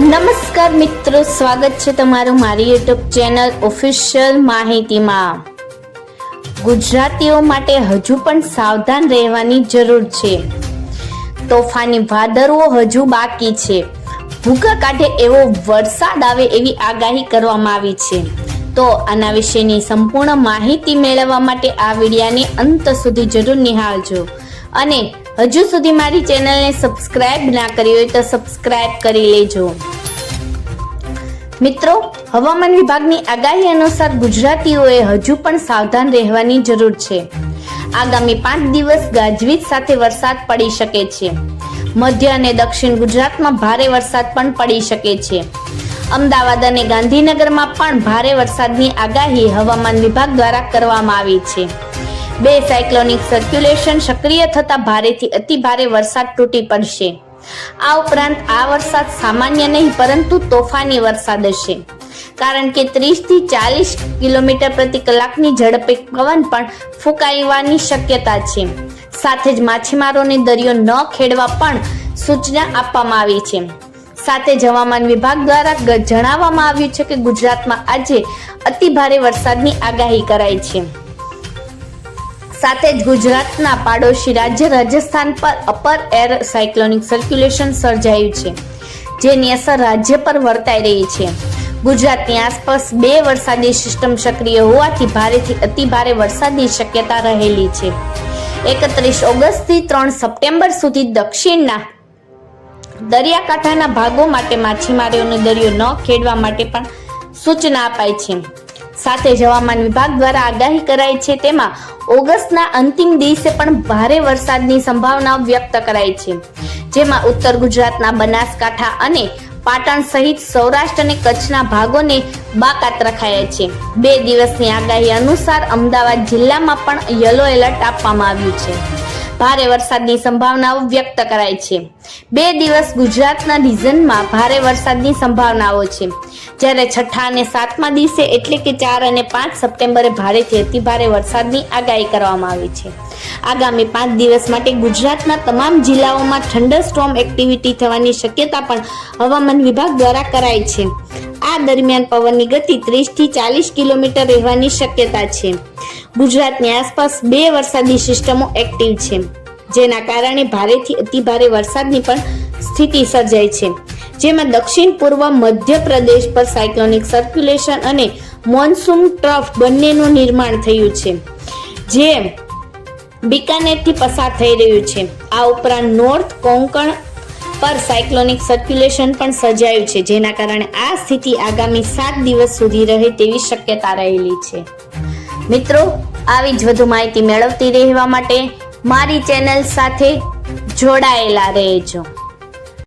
નમસ્કાર મિત્રો, સ્વાગત છે તમારું મારી યુટ્યુબ ચેનલ ઓફિશિયલ માહિતીમાં. ગુજરાતીઓ માટે હજુ પણ સાવધાન રહેવાની જરૂર છે. તોફાની વાદળો હજુ બાકી છે. ભૂકા કાઢે એવો વરસાદ આવે એવી આગાહી કરવામાં આવી છે. તો આના વિશેની સંપૂર્ણ માહિતી મેળવવા માટે આ વિડિયાને અંત સુધી જરૂર નિહાળજો. અને હજુ સુધી મારી ચેનલને સબસ્ક્રાઇબ ના કરી હોય તો સબસ્ક્રાઇબ કરી લેજો. મિત્રો, હવામાન વિભાગની આગાહી અનુસાર ગુજરાતીઓએ હજુ પણ સાવધાન રહેવાની જરૂર છે. આગામી પાંચ દિવસ ગાજવીજ સાથે વરસાદ પડી શકે છે. મધ્ય અને દક્ષિણ ગુજરાતમાં ભારે વરસાદ પણ પડી શકે છે. અમદાવાદ અને ગાંધીનગરમાં પણ ભારે વરસાદની આગાહી હવામાન વિભાગ દ્વારા કરવામાં આવી છે. બે સાયક્લોનિક સર્ક્યુલેશન સક્રિય થતા ભારેથી અતિ ભારે વરસાદ તૂટી પડશે. આ ઉપરાંત આ વરસાદ સામાન્ય નહીં, પરંતુ તોફાની વરસાદ હશે. કારણ કે ત્રીસથી ચાલીસ કિલોમીટર પ્રતિ કલાકની ઝડપે પવન પણ ફૂંકાવવાની શક્યતા છે. સાથે જ માછીમારોને દરિયો ન ખેડવા પણ સૂચના આપવામાં આવી છે. સાથે જ હવામાન વિભાગ દ્વારા જણાવવામાં આવ્યું છે કે ગુજરાતમાં આજે અતિ ભારે વરસાદની આગાહી કરાઈ છે. સાથે જ ગુજરાતના પાડોશી રાજ્ય રાજસ્થાન પર અપર એર સાયક્લોનિક સર્ક્યુલેશન સર્જાયું છે, જેની અસર રાજ્ય પર વર્તાઈ રહી છે. ગુજરાતની આસપાસ બે વરસાદી સિસ્ટમ સક્રિય હોવાથી ભારેથી અતિ ભારે વરસાદની શક્યતા રહેલી છે. એકત્રીસ ઓગસ્ટથી ત્રણ સપ્ટેમ્બર સુધી દક્ષિણના દરિયાકાંઠાના ભાગો માટે માછીમારીઓને દરિયો ન ખેડવા માટે પણ સૂચના અપાઈ છે. સાથે જ હવામાન વિભાગ દ્વારા આગાહી કરાઈ છે. તેમાં ઓગસ્ટના અંતિમ દિવસે પણ ભારે વરસાદની સંભાવના વ્યક્ત કરાઈ છે. જેમાં ઉત્તર ગુજરાતના બનાસકાંઠા અને પાટણ સહિત સૌરાષ્ટ્ર અને કચ્છના ભાગોને બાકાત રખાયા છે. બે દિવસની આગાહી અનુસાર અમદાવાદ જિલ્લામાં પણ યલો એલર્ટ આપવામાં આવ્યું છે. ભારે વરસાદની સંભાવનાઓ વ્યક્ત કરાઈ છે. બે દિવસ ગુજરાતના રિઝનમાં ભારે વરસાદની સંભાવનાઓ છે. જ્યારે છઠ્ઠા અને સાતમા દિવસે એટલે કે ચાર અને પાંચ સપ્ટેમ્બરે ભારેથી અતિભારે વરસાદની આગાહી કરવામાં આવી છે. આગામી પાંચ દિવસ માટે ગુજરાતના તમામ જિલ્લાઓમાં થંડર સ્ટોર્મ એક્ટિવિટી થવાની શક્યતા પણ હવામાન વિભાગ દ્વારા કરાઈ છે. આ દરમિયાન પવનની ગતિ ત્રીસથી ચાલીસ કિલોમીટર રહેવાની શક્યતા છે. ગુજરાતની આસપાસ બે વરસાદી સિસ્ટમો એક્ટિવ છે, જેના કારણે ભારેથી અતિભારે વરસાદની પણ સ્થિતિ સર્જાય છે. જેમાં દક્ષિણ પૂર્વ મધ્યપ્રદેશ પર સાયક્લોનિક સર્ક્યુલેશન અને મોન્સૂન ટ્રફ બંનેનું નિર્માણ થયું છે જે બિકાનેરથી પસાર થઈ રહ્યું છે. આ ઉપરાંત નોર્થ કોંકણ પર સાયક્લોનિક સર્ક્યુલેશન પણ સર્જાયું છે, જેના કારણે આ સ્થિતિ આગામી સાત દિવસ સુધી રહે તેવી શક્યતા રહેલી છે. મિત્રો, આવી જ વધુ માહિતી મેળવતી રહેવા માટે મારી ચેનલ સાથે જોડાયેલા રહેજો.